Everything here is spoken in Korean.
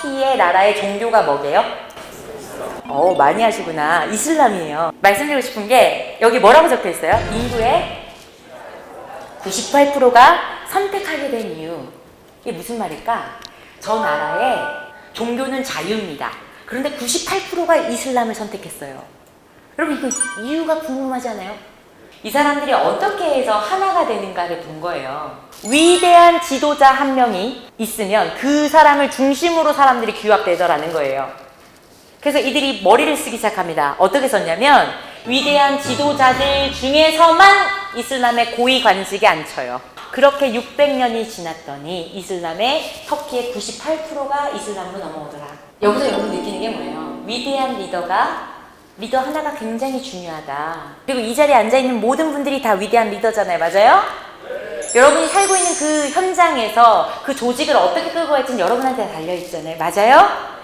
터키의 나라의 종교가 뭐게요? 어, 많이 하시구나. 이슬람이에요. 말씀드리고 싶은 게 여기 뭐라고 적혀 있어요? 인구의 98%가 선택하게 된 이유. 이게 무슨 말일까? 저 나라의 종교는 자유입니다. 그런데 98%가 이슬람을 선택했어요. 여러분 이거 이유가 궁금하지 않아요? 이 사람들이 어떻게 해서 하나가 되는가를 본 거예요. 위대한 지도자 한 명이 있으면 그 사람을 중심으로 사람들이 규합되더라는 거예요. 그래서 이들이 머리를 쓰기 시작합니다. 어떻게 썼냐면 위대한 지도자들 중에서만 이슬람의 고위 관직에 앉혀요. 그렇게 600년이 지났더니 이슬람의 터키의 98%가 이슬람으로 넘어오더라. 여기서 여러분 느끼는 게 뭐예요? 위대한 리더가 리더 하나가 굉장히 중요하다. 그리고 이 자리에 앉아 있는 모든 분들이 다 위대한 리더잖아요. 맞아요? 여러분이 살고 있는 그 현장에서 그 조직을 어떻게 끌고 갈지는 여러분한테 달려 있잖아요. 맞아요?